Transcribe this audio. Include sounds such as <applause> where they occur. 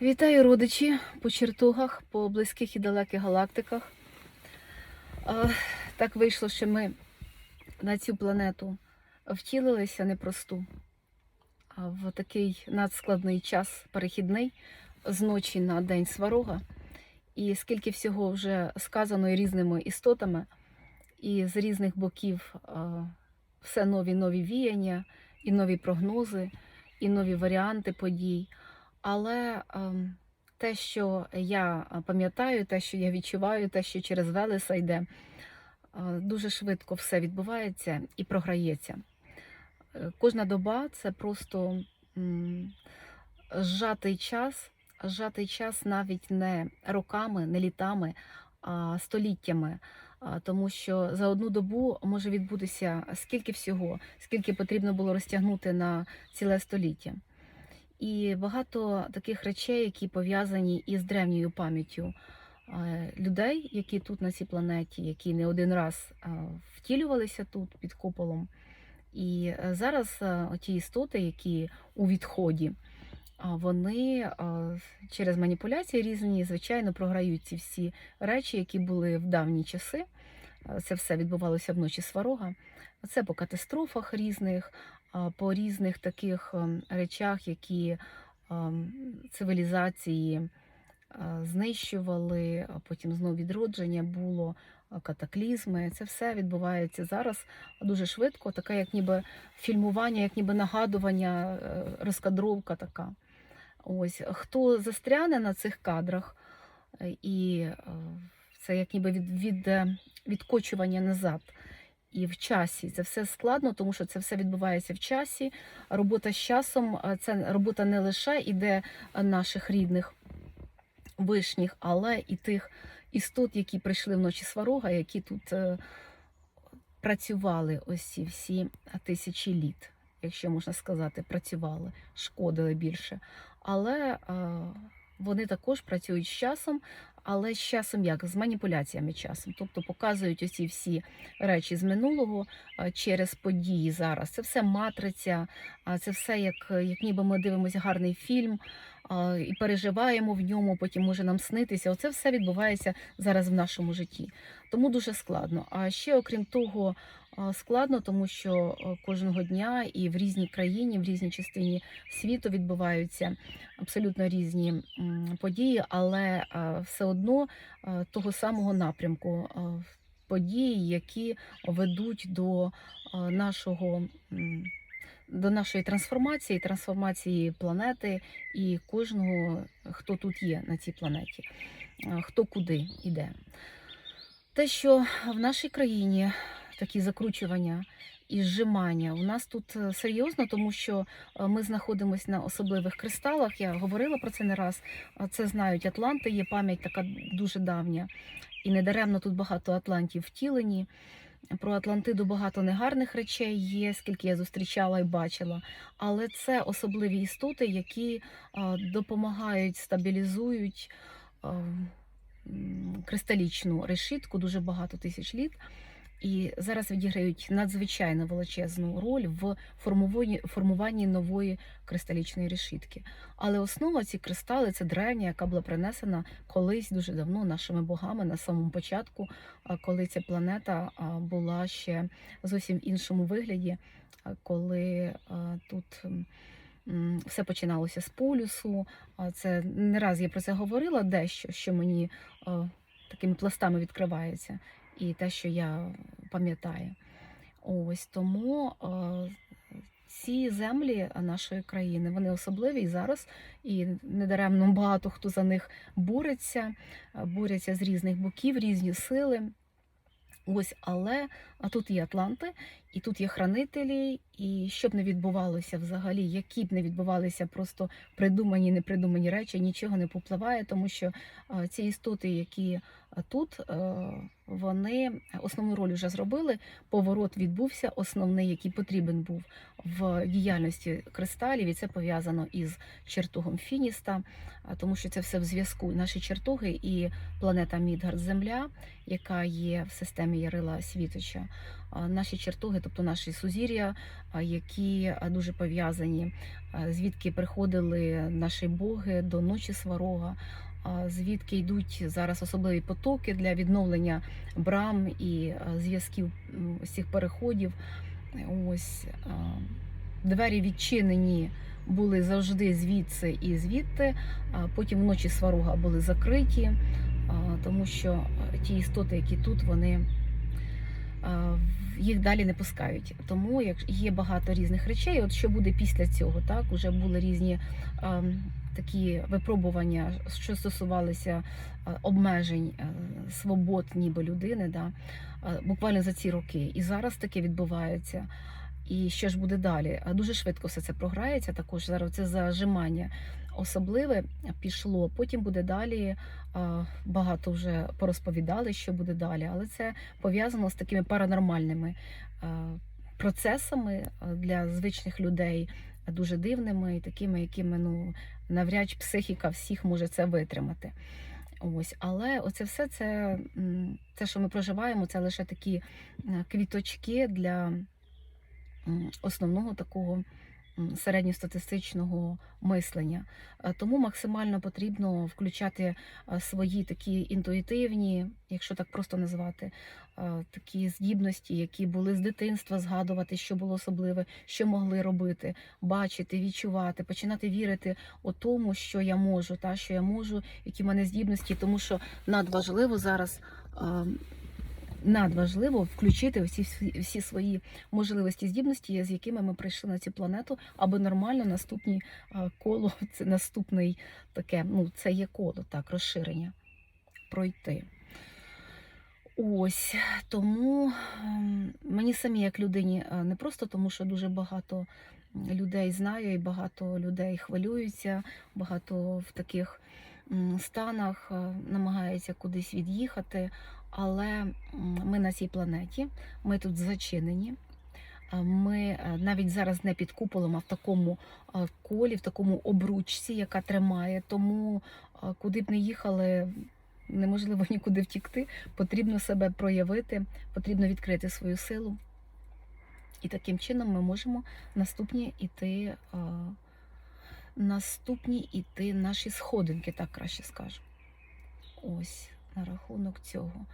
Вітаю родичі по чертогах, по близьких і далеких галактиках. Так вийшло, що ми на цю планету втілилися непросту, а в такий надскладний час перехідний з ночі на день сварога. І скільки всього вже сказано різними істотами, і з різних боків все нові нові віяння, і нові прогнози, і нові варіанти подій. Але ем, те, що я пам'ятаю, те, що я відчуваю, те, що через Велеса йде, е, дуже швидко все відбувається і програється. Е, Кожна доба це просто зжатий час, зжатий час навіть не роками, не літами, а століттями. Тому що за одну добу може відбутися скільки всього, скільки потрібно було розтягнути на ціле століття. І багато таких речей, які пов'язані із древньою пам'яттю е, людей, які тут на цій планеті, які не один раз е, втілювалися тут під куполом. І е, зараз ті істоти, які у відході, вони через маніпуляції різні, звичайно, програють ці всі речі, які були в давні часи. Це все відбувалося вночі сварога. Це по катастрофах різних, по різних таких ем, речах, які ем, цивілізації знищували, а потім знову відродження було, катаклізми. Це все відбувається зараз дуже швидко, таке, як ніби фільмування, як ніби нагадування, е, розкадровка така. Ось хто застряне на цих кадрах, е, і е, це як ніби від, від, е, відкочування назад. І в часі це все складно, тому що це все відбувається в часі. Робота з часом це робота не лише іде наших рідних вишніх, але і тих істот, які прийшли вночі сварога, які тут е, працювали ось ці всі тисячі літ, якщо можна сказати, працювали, шкодили більше. Але вони також працюють з часом, але з часом як? З маніпуляціями часом. Тобто показують оці всі речі з минулого через події зараз. Це все матриця, це все як, як ніби ми дивимося гарний фільм і переживаємо в ньому, потім може нам снитися. Оце все відбувається зараз в нашому житті. Тому дуже складно. А ще, окрім того, складно, тому що кожного дня і в різній країні, в різній частині світу відбуваються абсолютно різні події, але все одно того самого напрямку. Події, які ведуть до нашого до нашої трансформації, трансформації планети і кожного, хто тут є на цій планеті, хто куди йде. Те, що в нашій країні такі закручування і зжимання, у нас тут е, серйозно, тому що е, ми знаходимося на особливих кристалах. Я говорила про це не раз. Це знають Атланти, є пам'ять така дуже давня. І недаремно тут багато Атлантів втілені. Про Атлантиду багато негарних речей є, скільки я зустрічала і бачила. Але це особливі істоти, які допомагають, стабілізують кристалічну решітку дуже багато тисяч літ. І зараз відіграють надзвичайно величезну роль в формуванні, формуванні нової кристалічної решітки. Але основа ці кристали це древня, яка була принесена колись дуже давно нашими богами на самому початку, коли ця планета була ще зовсім іншому вигляді, коли тут. Все починалося з полюсу. Це не раз я про це говорила дещо, що мені такими пластами відкривається, і те, що я пам'ятаю. Ось тому ці землі нашої країни вони особливі і зараз, і недаремно багато хто за них бореться, борються з різних боків, різні сили. Ось, але а тут є Атланти, і тут є хранителі, і що б не відбувалося взагалі, які б не відбувалися просто придумані, непридумані речі, нічого не попливає, тому що а, ці істоти, які тут е, вони основну роль вже зробили. Поворот відбувся, основний, який потрібен був в діяльності кристалів, і це пов'язано із чертогом Фініста, тому що це все в зв'язку. Наші чертоги і планета Мідгард Земля, яка є в системі Ярила Світоча. Наші чертоги, тобто наші сузір'я, які дуже пов'язані, звідки приходили наші боги до ночі сварога, звідки йдуть зараз особливі потоки для відновлення брам і зв'язків усіх переходів. Ось двері відчинені були завжди звідси і звідти. А потім вночі сварога були закриті, тому що ті істоти, які тут, вони їх далі не пускають. Тому як є багато різних речей. От що буде після цього, так уже були різні а, такі випробування, що стосувалися а, обмежень а, свобод, ніби людини, да, буквально за ці роки. І зараз таке відбувається. І що ж буде далі? А Дуже швидко все це програється. Також зараз це зажимання особливе пішло. Потім буде далі. Багато вже порозповідали, що буде далі, але це пов'язано з такими паранормальними процесами для звичних людей, дуже дивними і такими, якими ну навряд психіка всіх може це витримати. Ось, але оце все це, те, що ми проживаємо, це лише такі квіточки для основного такого середньостатистичного мислення. Е, Тому максимально потрібно включати е, свої такі інтуїтивні, якщо так просто назвати, е, такі здібності, які були з дитинства, згадувати, що було особливе, що могли робити, бачити, відчувати, починати вірити у тому, що я можу, та що я можу, які в мене здібності, тому що надважливо зараз. Надважливо включити всі, всі- всі свої можливості здібності, з якими ми прийшли на цю планету, аби нормально наступні коло, <laughs> це наступний таке, ну це є коло, так, розширення пройти. Ось тому ем, мені самі як людині е, не просто тому, що дуже багато людей знаю, і багато людей хвилюються, багато в таких станах е, намагаються кудись від'їхати. Але ми на цій планеті, ми тут зачинені. Ми е, навіть зараз не під куполом, а в такому е, колі, в такому обручці, яка тримає. Тому е, куди б не їхали, неможливо <laughs> нікуди втікти. Потрібно себе проявити, потрібно відкрити свою силу. І таким чином ми можемо наступні іти, наступні іти наші сходинки, так краще скажу. Ось на рахунок цього.